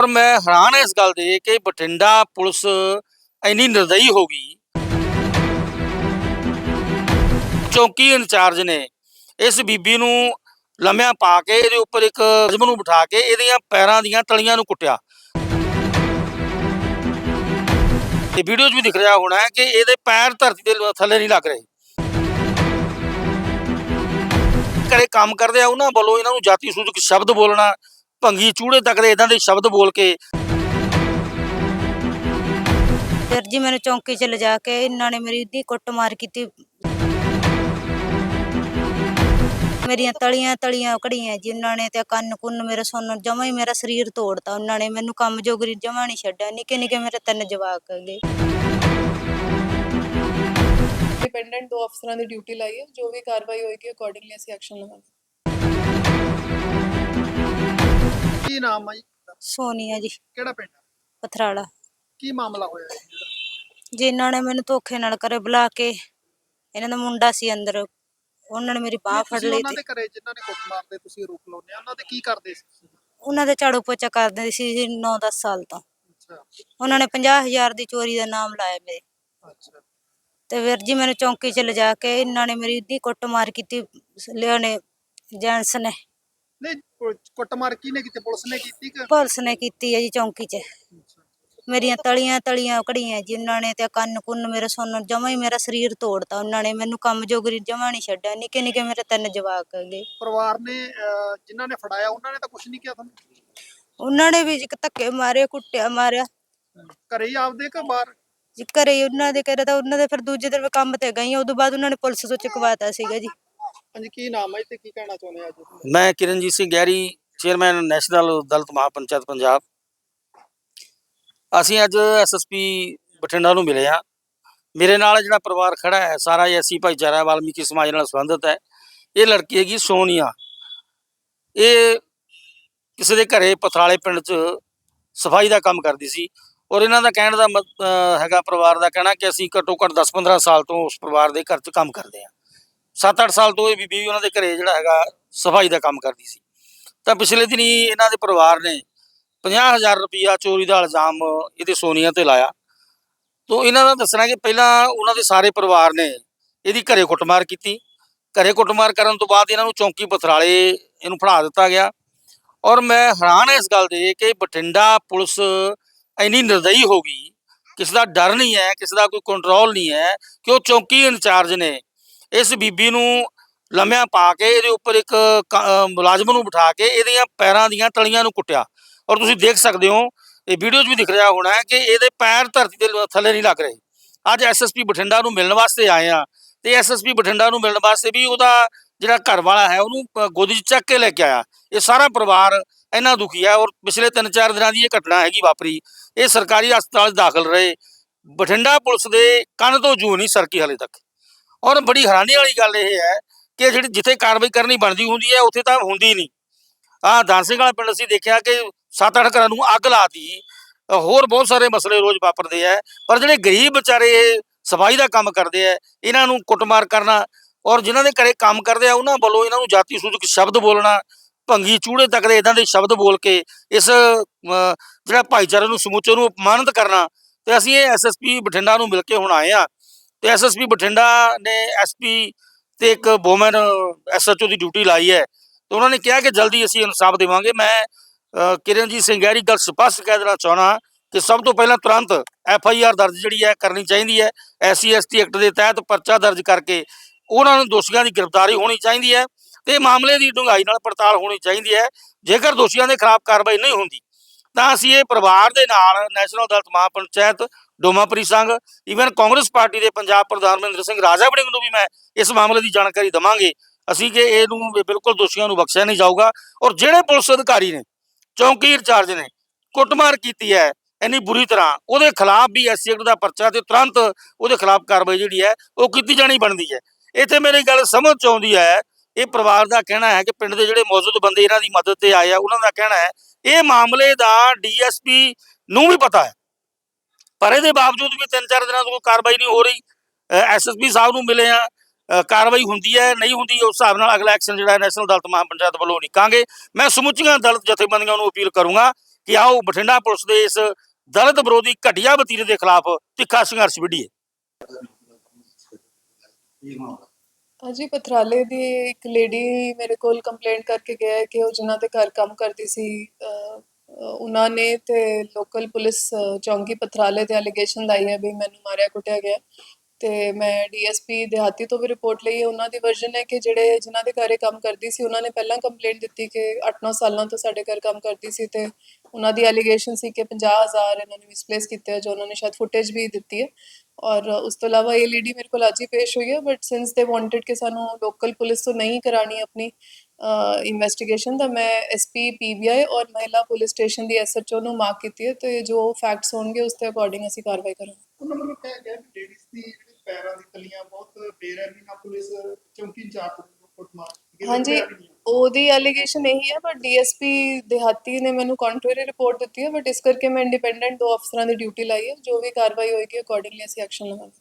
ਪਰ ਮੈਂ ਹੈਰਾਨ ਇਸ ਗੱਲ ਦੇ ਕਿ ਬਠਿੰਡਾ ਪੁਲਿਸ ਇੰਨੀ ਨਿਰਦਈ ਹੋ ਗਈ। ਚੌਕੀ ਇੰਚਾਰਜ ਨੇ ਇਸ ਬੀਬੀ ਨੂੰ ਲੰਮਿਆਂ ਪਾ ਕੇ ਇਹਦੇ ਉੱਪਰ ਇੱਕ ਮੁਲਜ਼ਮ ਨੂੰ ਬਿਠਾ ਕੇ ਇਹਦੀਆਂ ਪੈਰਾਂ ਦੀਆਂ ਤਲੀਆਂ ਨੂੰ ਕੁੱਟਿਆ। ਤੇ ਵੀਡੀਓ 'ਚ ਵੀ ਦਿਖ ਰਿਹਾ ਹੋਣਾ ਕਿ ਇਹਦੇ ਪੈਰ ਧਰਤੀ ਦੇ ਥੱਲੇ ਨਹੀਂ ਲੱਗ ਰਹੇ। ਘਰੇ ਕੰਮ ਕਰਦੇ ਆ, ਉਹਨਾਂ ਵੱਲੋਂ ਇਹਨਾਂ ਨੂੰ ਜਾਤੀ ਸੂਚਕ ਸ਼ਬਦ ਬੋਲਣਾ ਭੰਗੀ ਚੂੜੇ ਤੱਕ ਦੇ ਇਦਾਂ ਦੇ ਸ਼ਬਦ ਬੋਲ ਕੇ। ਫਿਰ ਜੀ ਮੈਨੂੰ ਚੌਂਕੀ ਚ ਲਿਜਾ ਕੇ ਇਹਨਾਂ ਨੇ ਮੇਰੀ ਇੱਦੀ ਕੁੱਟਮਾਰ ਕੀਤੀ। ਮੇਰੀਆਂ ਤਲੀਆਂ ਤਲੀਆਂ ਕੜੀਆਂ ਜੀ ਉਹਨਾਂ ਨੇ ਤੇ ਕੰਨ ਕੁੰਨ ਮੇਰੇ ਸੁਣਨ ਜਮਾ ਹੀ ਮੇਰਾ ਸਰੀਰ ਤੋੜਤਾ। ਉਹਨਾਂ ਨੇ ਮੈਨੂੰ ਕੰਮ ਜੋਗਰੀ ਜਮਾ ਨਹੀਂ ਛੱਡਿਆ। ਨਿੱਕੇ ਨਿੱਕੇ ਮੇਰੇ ਤਿੰਨ ਜਵਾਕ ਹੈਗੇ। ਡਿਪੈਂਡੈਂਟ ਦੋ ਅਫਸਰਾਂ ਦੀ ਡਿਊਟੀ ਲਾਈ ਹੈ। ਜੋ ਵੀ ਕਾਰਵਾਈ ਹੋਏਗੀ ਅਕੋਰਡਿੰਗਲੀ ਅਸੀਂ ਐਕਸ਼ਨ ਲਵਾਂਗੇ। ਕੀ ਨਾਮ ਆ ਜੀ? ਸੋਨੀਆ ਜੀ। ਕਿਹੜਾ ਪਿੰਡ ਆ? ਪਥਰਾਲਾ। ਕੀ ਮਾਮਲਾ ਹੋਇਆ ਜੀ? ਜੀ ਇਹਨਾਂ ਨੇ ਮੈਨੂੰ ਧੋਖੇ ਨਾਲ ਕਰੇ ਬੁਲਾ ਕੇ ਇਹਨਾਂ ਦਾ ਮੁੰਡਾ ਸੀ ਅੰਦਰ। ਉਹਨਾਂ ਨੇ ਮੇਰੀ ਬਾਹ ਫੜ ਤੁਸੀਂ ਲਈ ਉਹਨਾਂ ਤੇ ਦੇ ਘਰੇ ਜਿਨ੍ਹਾਂ ਨੇ ਕੁੱਟ ਮਾਰਦੇ ਤੁਸੀਂ ਰੋਕ ਲਾਉਂਦੇ ਆ ਉਹਨਾਂ ਦੇ ਕੀ ਕਰਦੇ ਸੀ ਤੁਸੀਂ? ਉਹਨਾਂ ਦੇ ਝਾੜੂ ਪੋਚਾ ਕਰਦੇ ਸੀ 9-10 ਸਾਲ ਤੋਂ। ਅੱਛਾ। ਉਹਨਾਂ ਨੇ 50000 ਦੀ ਚੋਰੀ ਦਾ ਨਾਮ ਲਾਇਆ ਮੇਰੇ। ਅੱਛਾ। ਤੇ ਵੀਰ ਜੀ ਮੈਨੂੰ ਚੌਂਕੀ ਚ ਲਿਜਾ ਕੇ ਇਹਨਾਂ ਨੇ ਮੇਰੀ ਇੱਦੀ ਕੁੱਟਮਾਰ ਕੀਤੀ ਲਿਆਣੇ ਜੈਂਸ ਨੇ। ਨਹੀਂ ਕੁ- ਕੁੱਟਮਾਰ ਕਿਹਨੇ ਕੀਤੀ? ਪੁਲਿਸ ਨੇ ਕੀਤੀ ਕਿ? ਪੁਲਿਸ ਨੇ ਕੀਤੀ ਹੈ ਜੀ ਚੌਂਕੀ ਚ। ਮੇਰੀਆਂ ਤਲੀਆਂ ਤਲੀਆਂ ਕੜੀਆਂ ਜੀ ਉਹਨਾਂ ਨੇ ਤੇ ਕੰਨ ਕੁੰਨ ਮੇਰੇ ਸੁਣਨ ਜਮਾ ਹੀ ਮੇਰਾ ਸਰੀਰ ਤੋੜਤਾ ਉਹਨਾਂ ਨੇ। ਮੈਨੂੰ ਕੰਮ ਜੋਗਰੀ ਜਮਾ ਨਹੀਂ ਛੱਡਿਆ। ਨਿੱਕੇ ਨਿੱਕੇ ਮੇਰੇ ਤਿੰਨ ਜਵਾਕ ਹੈਗੇ। ਪਰਿਵਾਰ ਨੇ ਅਹ, ਜਿਨ੍ਹਾਂ ਨੇ ਫੜਾਇਆ ਉਹਨਾਂ ਨੇ ਤਾਂ ਕੁਝ ਨਹੀਂ ਕਿਹਾ ਤੁਹਾਨੂੰ? ਉਹਨਾਂ ਨੇ ਵੀ ਜੀ ਧੱਕੇ ਮਾਰੇ ਕੁੱਟਿਆ ਮਾਰਿਆ। ਘਰੇ ਹੀ ਆਪਦੇ ਕਿ ਬਾਹਰ? ਜੀ ਘਰੇ ਹੀ ਉਹਨਾਂ ਦੇ ਘਰੇ ਤਾਂ ਉਹਨਾਂ ਦੇ ਫਿਰ ਦੂਜੇ ਦਿਨ ਮੈਂ ਕੰਮ ਤੇ ਗਈ ਉਦੋਂ ਬਾਅਦ ਉਹਨਾਂ ਨੇ ਪੁਲਿਸ ਤੋਂ ਚੁਕਵਾਤਾ ਸੀਗਾ ਜੀ। ਹਾਂਜੀ, ਕੀ ਨਾਮ ਹੈ ਤੇ ਕੀ ਕਹਿਣਾ ਚਾਹੁੰਦੇ ਆ ਅੱਜ ਤੁਸੀਂ? ਮੈਂ ਕਿਰਨਜੀਤ ਸਿੰਘ ਗਹਿਰੀ, ਚੇਅਰਮੈਨ ਨੈਸ਼ਨਲ ਦਲਿਤ ਮਹਾਪੰਚਾਇਤ ਪੰਜਾਬ। ਅਸੀਂ ਅੱਜ ਐਸਐਸਪੀ ਬਠਿੰਡਾ ਨੂੰ ਮਿਲੇ ਆ ਮੇਰੇ ਨਾਲ ਜਿਹੜਾ ਪਰਿਵਾਰ ਖੜਾ ਹੈ, ਸਾਰਾ ਹੀ ਐਸੀ ਭਾਈਚਾਰਾ ਵਾਲਮੀਕੀ ਸਮਾਜ ਨਾਲ ਸੰਬੰਧਿਤ ਹੈ। ਇਹ ਲੜਕੀ ਹੈਗੀ ਸੋਨੀਆ। ਇਹ ਕਿਸੇ ਦੇ ਘਰੇ ਪਥਰਾਲੇ ਪਿੰਡ 'ਚ ਸਫ਼ਾਈ ਦਾ ਕੰਮ ਕਰਦੀ ਸੀ ਔਰ ਇਹਨਾਂ ਦਾ ਕਹਿਣ ਦਾ ਮਤ- ਅਹ ਹੈਗਾ ਪਰਿਵਾਰ ਦਾ ਕਹਿਣਾ ਕਿ ਅਸੀਂ ਘੱਟੋ ਘੱਟ 10-15 ਸਾਲ ਤੋਂ ਉਸ ਪਰਿਵਾਰ ਦੇ ਘਰ 'ਚ ਕੰਮ ਕਰਦੇ ਹਾਂ। 7-8 ਸਾਲ ਤੋਂ ਇਹ ਬੀਬੀ ਉਹਨਾਂ ਦੇ ਘਰੇ ਜਿਹੜਾ ਹੈਗਾ ਸਫ਼ਾਈ ਦਾ ਕੰਮ ਕਰਦੀ ਸੀ। ਤਾਂ ਪਿਛਲੇ ਦਿਨੀ ਇਹਨਾਂ ਦੇ ਪਰਿਵਾਰ ਨੇ 50000 ਰੁਪਇਆ ਚੋਰੀ ਦਾ ਇਲਜ਼ਾਮ ਇਹਦੇ ਸੋਨੀਆ ਤੇ ਲਾਇਆ। ਤੋਂ ਇਹਨਾਂ ਦਾ ਦੱਸਣਾ ਕਿ ਪਹਿਲਾਂ ਉਹਨਾਂ ਦੇ ਸਾਰੇ ਪਰਿਵਾਰ ਨੇ ਇਹਦੀ ਘਰੇ ਕੁੱਟਮਾਰ ਕੀਤੀ। ਘਰੇ ਕੁੱਟਮਾਰ ਕਰਨ ਤੋਂ ਬਾਅਦ ਇਹਨਾਂ ਨੂੰ ਚੌਂਕੀ ਪਥਰਾਲੇ ਇਹਨੂੰ ਫੜਾ ਦਿੱਤਾ ਗਿਆ। ਔਰ ਮੈਂ ਹੈਰਾਨ ਇਸ ਗੱਲ ਦੇ ਕਿ ਬਠਿੰਡਾ ਪੁਲਿਸ ਇੰਨੀ ਨਿਰਦਈ ਹੋ ਗਈ। ਕਿਸੇ ਦਾ ਡਰ ਨਹੀਂ ਹੈ, ਕਿਸੇ ਦਾ ਕੋਈ ਕੰਟਰੋਲ ਨਹੀਂ ਹੈ ਕਿ ਉਹ ਚੌਂਕੀ ਇੰਚਾਰਜ ਨੇ ਇਸ ਬੀਬੀ ਨੂੰ ਲੰਮਿਆਂ ਪਾ ਕੇ ਇਹਦੇ ਉੱਪਰ ਇੱਕ ਮੁਲਾਜ਼ਮ ਨੂੰ ਬਿਠਾ ਕੇ ਇਹਦੀਆਂ ਪੈਰਾਂ ਦੀਆਂ ਤਲੀਆਂ ਨੂੰ ਕੁੱਟਿਆ। ਔਰ ਤੁਸੀਂ ਦੇਖ ਸਕਦੇ ਹੋ ਇਹ ਵੀਡੀਓ 'ਚ ਵੀ ਦਿਖ ਰਿਹਾ ਹੋਣਾ ਹੈ ਕਿ ਇਹਦੇ ਪੈਰ ਧਰਤੀ ਦੇ ਥੱਲੇ ਨਹੀਂ ਲੱਗ ਰਹੇ। ਅੱਜ ਐਸਐਸਪੀ ਬਠਿੰਡਾ ਨੂੰ ਮਿਲਣ ਵਾਸਤੇ ਆਏ ਆ ਤੇ ਐਸਐਸਪੀ ਬਠਿੰਡਾ ਨੂੰ ਮਿਲਣ ਵਾਸਤੇ ਵੀ ਉਹਦਾ ਜਿਹੜਾ ਘਰ ਵਾਲਾ ਹੈ ਉਹਨੂੰ ਅ, ਗੋਦੀ 'ਚ ਚੱਕ ਕੇ ਲੈ ਕੇ ਆਇਆ। ਇਹ ਸਾਰਾ ਪਰਿਵਾਰ ਇੰਨਾ ਦੁਖੀ ਹੈ ਔਰ ਪਿਛਲੇ 3-4 ਦਿਨਾਂ ਦੀ ਇਹ ਘਟਨਾ ਹੈਗੀ ਵਾਪਰੀ। ਇਹ ਸਰਕਾਰੀ ਹਸਪਤਾਲ 'ਚ ਦਾਖਲ ਰਹੇ। ਬਠਿੰਡਾ ਪੁਲਿਸ ਦੇ ਕੰਨ ਤੋਂ ਜੂ ਨਹੀਂ ਸਰਕੀ ਹਲੇ ਤੱਕ। ਔਰ ਬੜੀ ਹੈਰਾਨੀ ਵਾਲੀ ਗੱਲ ਇਹ ਹੈ ਕਿ ਜਿਹੜੀ ਜਿੱਥੇ ਕਾਰਵਾਈ ਕਰਨੀ ਬਣਦੀ ਹੁੰਦੀ ਹੈ ਉੱਥੇ ਤਾਂ ਹੁੰਦੀ ਨਹੀਂ। ਆਹ ਦਾਨਸਿੰਘ ਵਾਲਾ ਪਿੰਡ ਅਸੀਂ ਦੇਖਿਆ ਕਿ 7-8 ਘਰਾਂ ਨੂੰ ਅੱਗ ਲਾਤੀ ਅ, ਹੋਰ ਬਹੁਤ ਸਾਰੇ ਮਸਲੇ ਰੋਜ਼ ਵਾਪਰਦੇ ਆ ਪਰ ਜਿਹੜੇ ਗਰੀਬ ਵਿਚਾਰੇ ਇਹ ਸਫ਼ਾਈ ਦਾ ਕੰਮ ਕਰਦੇ ਆ ਇਹਨਾਂ ਨੂੰ ਕੁੱਟਮਾਰ ਕਰਨਾ ਔਰ ਜਿਨ੍ਹਾਂ ਦੇ ਘਰੇ ਕੰਮ ਕਰਦੇ ਆ ਉਹਨਾਂ ਵੱਲੋਂ ਇਹਨਾਂ ਨੂੰ ਜਾਤੀ ਸੂਚਕ ਸ਼ਬਦ ਬੋਲਣਾ ਭੰਗੀ ਚੂੜੇ ਤੱਕ ਦੇ ਇਦਾਂ ਦੇ ਸ਼ਬਦ ਬੋਲ ਕੇ ਇਸ ਜਿਹੜਾ ਭਾਈਚਾਰੇ ਨੂੰ ਸਮੁੱਚੇ ਨੂੰ ਅਪਮਾਨਿਤ ਕਰਨਾ ਤੇ ਅਸੀਂ ਇਹ ਐਸਐਸਪੀ ਬਠਿੰਡਾ ਨੂੰ ਮਿਲ ਕੇ ਹੁਣ ਆਏ ਆ ਤੇ ਐਸਐਸਪੀ ਬਠਿੰਡਾ ਨੇ ਐਸਪੀ ਤੇ ਇੱਕ ਵੂਮਨ ਐਸਐਚਓ ਦੀ ਡਿਊਟੀ ਲਾਈ ਹੈ। ਤੇ ਉਹਨਾਂ ਨੇ ਕਿਹਾ ਕਿ ਜਲਦੀ ਅਸੀਂ ਇਨਸਾਫ ਦੇਵਾਂਗੇ। ਮੈਂ ਕਿਰਨਜੀਤ ਸਿੰਘ ਗਹਿਰੀ ਗੱਲ ਸਪਸ਼ਟ ਕਹਿ ਦੇਣਾ ਚਾਹਣਾ ਕਿ ਸਭ ਤੋਂ ਪਹਿਲਾਂ ਤੁਰੰਤ ਐਫ ਆਈ ਆਰ ਦਰਜ ਜਿਹੜੀ ਹੈ ਕਰਨੀ ਚਾਹੀਦੀ ਹੈ। ਐਸਸੀ ਐਸਟੀ ਐਕਟ ਦੇ ਤਹਿਤ ਪਰਚਾ ਦਰਜ ਕਰਕੇ ਉਹਨਾਂ ਨੂੰ ਦੋਸ਼ੀਆਂ ਦੀ ਗ੍ਰਿਫਤਾਰੀ ਹੋਣੀ ਚਾਹੀਦੀ ਹੈ ਤੇ ਮਾਮਲੇ ਦੀ ਡੂੰਘਾਈ ਨਾਲ ਪੜਤਾਲ ਹੋਣੀ ਚਾਹੀਦੀ ਹੈ। ਜੇਕਰ ਦੋਸ਼ੀਆਂ ਦੇ ਖਿਲਾਫ ਕਾਰਵਾਈ ਨਹੀਂ ਹੁੰਦੀ ਤਾਂ ਅਸੀਂ ਇਹ ਪਰਿਵਾਰ ਦੇ ਨਾਲ ਨੈਸ਼ਨਲ ਦਲਿਤ ਮਹਾਪੰਚਾਇਤ ਡੋਮਾਪਰੀ ਸੰਘ ਈਵਨ ਕਾਂਗਰਸ ਪਾਰਟੀ ਦੇ ਪੰਜਾਬ ਪ੍ਰਧਾਨ ਮਹਿੰਦਰ ਸਿੰਘ ਰਾਜਾ ਵੜਿੰਗ ਨੂੰ ਵੀ ਮੈਂ ਇਸ ਮਾਮਲੇ ਦੀ ਜਾਣਕਾਰੀ ਦਵਾਂਗੇ। ਅਸੀਂ ਕਿ ਇਹਨੂੰ ਵੀ ਬਿਲਕੁਲ ਦੋਸ਼ੀਆਂ ਨੂੰ ਬਖਸ਼ਿਆ ਨਹੀਂ ਜਾਊਗਾ ਔਰ ਜਿਹੜੇ ਪੁਲਿਸ ਅਧਿਕਾਰੀ ਨੇ ਚੌਂਕੀ ਇੰਚਾਰਜ ਨੇ ਕੁੱਟਮਾਰ ਕੀਤੀ ਹੈ ਇੰਨੀ ਬੁਰੀ ਤਰ੍ਹਾਂ, ਉਹਦੇ ਖਿਲਾਫ ਵੀ ਐਸਸੀ ਐਕਟ ਦਾ ਪਰਚਾ ਤੇ ਤੁਰੰਤ ਉਹਦੇ ਖਿਲਾਫ ਕਾਰਵਾਈ ਜਿਹੜੀ ਹੈ ਉਹ ਕੀਤੀ ਜਾਣੀ ਬਣਦੀ ਹੈ। ਇੱਥੇ ਮੇਰੀ ਗੱਲ ਸਮਝ ਚ ਆਉਂਦੀ ਹੈ, ਇਹ ਪਰਿਵਾਰ ਦਾ ਕਹਿਣਾ ਹੈ ਕਿ ਪਿੰਡ ਦੇ ਜਿਹੜੇ ਮੌਜੂਦ ਬੰਦੇ ਇਹਨਾਂ ਦੀ ਮਦਦ ਤੇ ਆਏ ਆ, ਉਹਨਾਂ ਦਾ ਕਹਿਣਾ ਹੈ, ਇਹ ਮਾਮਲੇ ਦਾ ਡੀਐਸਪੀ ਨੂੰ ਵੀ ਪਤਾ ਹੈ। ਪਰ ਇਹਦੇ ਬਾਵਜੂਦ ਵੀ ਤਿੰਨ ਚਾਰ ਦਿਨਾਂ ਤੋਂ ਕੋਈ ਕਾਰਵਾਈ ਨਹੀਂ ਹੋ ਰਹੀ। ਐਸਐਸਪੀ ਸਾਹਿਬ ਨੂੰ ਮਿਲੇ ਆ ਕਾਰਵਾਈ ਹੁੰਦੀ ਹੈ, ਨਹੀਂ ਹੁੰਦੀ, ਉਸ ਹਿਸਾਬ ਨਾਲ ਅਗਲਾ ਐਕਸ਼ਨ ਜਿਹੜਾ ਨੈਸ਼ਨਲ ਦਲਿਤ ਮਹਾਪੰਚਾਇਤ ਵੱਲੋਂ ਨਿਕਾਂਗੇ ਮੈਂ ਸਮੁੱਚੀਆਂ ਦਲਿਤ ਜਥੇਬੰਦੀਆਂ ਨੂੰ ਅਪੀਲ ਕਰੂੰਗਾ ਕਿ ਆਓ ਬਠਿੰਡਾ ਪੁਲਿਸ ਦੇ ਇਸ ਦਲਿਤ ਵਿਰੋਧੀ ਘਟੀਆ ਵਤੀਰੇ ਦੇ ਖਿਲਾਫ ਤਿੱਖਾ ਸੰਘਰਸ਼ ਵਿੱਢੀਏ। ਅਜੀ ਪਥਰਾਲੇ ਦੀ ਇੱਕ ਲੇਡੀ ਮੇਰੇ ਕੋਲ ਕੰਪਲੇਂਟ ਕਰਕੇ ਗਿਆ ਕਿ ਉਹ ਜਿਨ੍ਹਾਂ ਦੇ ਘਰ ਕੰਮ ਕਰਦੀ ਸੀ ਉਹਨਾਂ ਨੇ ਤੇ ਲੋਕਲ ਪੁਲਿਸ, ਚੌਂਕੀ ਪਥਰਾਲੇ ਤੇ ਅਲੀਗੇਸ਼ਨ ਲਾਈ ਹੈ ਵੀ ਮੈਨੂੰ ਮਾਰਿਆ ਕੁੱਟਿਆ ਗਿਆ। ਤੇ ਮੈਂ ਡੀਐਸਪੀ ਦਿਹਾਤੀ ਤੋਂ ਵੀ ਰਿਪੋਰਟ ਲਈ ਹੈ। ਉਹਨਾਂ ਦੀ ਵਰਜ਼ਨ ਹੈ ਕਿ ਜਿਹੜੇ ਜਿਨ੍ਹਾਂ ਦੇ ਘਰੇ ਕੰਮ ਕਰਦੀ ਸੀ, ਉਹਨਾਂ ਨੇ ਪਹਿਲਾਂ ਕੰਪਲੇਂਟ ਦਿੱਤੀ ਕਿ 8-9 ਸਾਲਾਂ ਤੋਂ ਸਾਡੇ ਘਰ ਕੰਮ ਕਰਦੀ ਸੀ ਤੇ ਉਹਨਾਂ ਦੀ ਅਲੀਗੇਸ਼ਨ ਸੀ ਕਿ 50000 ਇਹਨਾਂ ਨੇ ਮਿਸਪਲੇਸ ਕੀਤੇ ਜੋ ਉਹਨਾਂ ਨੇ ਸ਼ਾਇਦ ਫੁਟੇਜ ਵੀ ਦਿੱਤੀ ਹੈ। ਔਰ ਉਸ ਤੋਂ ਇਲਾਵਾ ਇਹ ਲੇਡੀ ਮੇਰੇ ਕੋਲ ਅੱਜ ਹੀ ਪੇਸ਼ ਹੋਈ ਹੈ ਬਟ ਸਿੰਸ ਦੇ ਵਾਂਟਡ ਕਿ ਸਾਨੂੰ ਲੋਕਲ ਪੁਲਿਸ ਤੋਂ ਨਹੀਂ ਕਰਾਣੀ ਆਪਣੀ ਇਨਵੈਸਟੀਗੇਸ਼ਨ ਤਾਂ ਮੈਂ ਐਸਪੀ ਪੀਬੀਆਈ ਔਰ ਮਹਿਲਾ ਪੁਲਿਸ ਸਟੇਸ਼ਨ ਦੀ ਐਸਐਚਓ ਨੂੰ ਮਾਰਕ ਕੀਤੀ ਹੈ ਤੇ ਜੋ ਫੈਕਟਸ ਹੋਣਗੇ, ਉਸ ਦੇ ਅਕੋਰਡਿੰਗ ਅਸੀਂ ਕਾਰਵਾਈ ਕਰਾਂਗੇ। ਉਹਨਾਂ ਵੱਲੋਂ ਕਿਹਾ ਗਿਆ ਕਿ ਲੇਡੀਜ਼ ਦੀ ਪੈਰਾਂ ਦੀ ਤਲੀਆਂ ਬਹੁਤ ਬੇਰਹਿਮੀ ਨਾਲ ਪੁਲਿਸ ਚੌਂਕੀ ਇੰਚਾਰਜ ਕੁੱਟਮਾਰ। ਹਾਂਜੀ। ਉਹਦੀ ਐਲੀਗੇਸ਼ਨ ਇਹੀ ਹੈ ਬਟ ਡੀਐਸਪੀ ਦਿਹਾਤੀ ਨੇ ਮੈਨੂੰ ਕੰਟਰਰੀ ਰਿਪੋਰਟ ਦਿੱਤੀ ਹੈ ਬਟ ਇਸ ਕਰਕੇ ਮੈਂ ਇੰਡੀਪੈਂਡੈਂਟ ਦੋ ਅਫਸਰਾਂ ਦੀ ਡਿਊਟੀ ਲਾਈ ਹੈ ਜੋ ਵੀ ਕਾਰਵਾਈ ਹੋਏਗੀ ਅਕੋਰਡਿੰਗਲੀ ਅਸੀਂ ਐਕਸ਼ਨ ਲਵਾਂਗੇ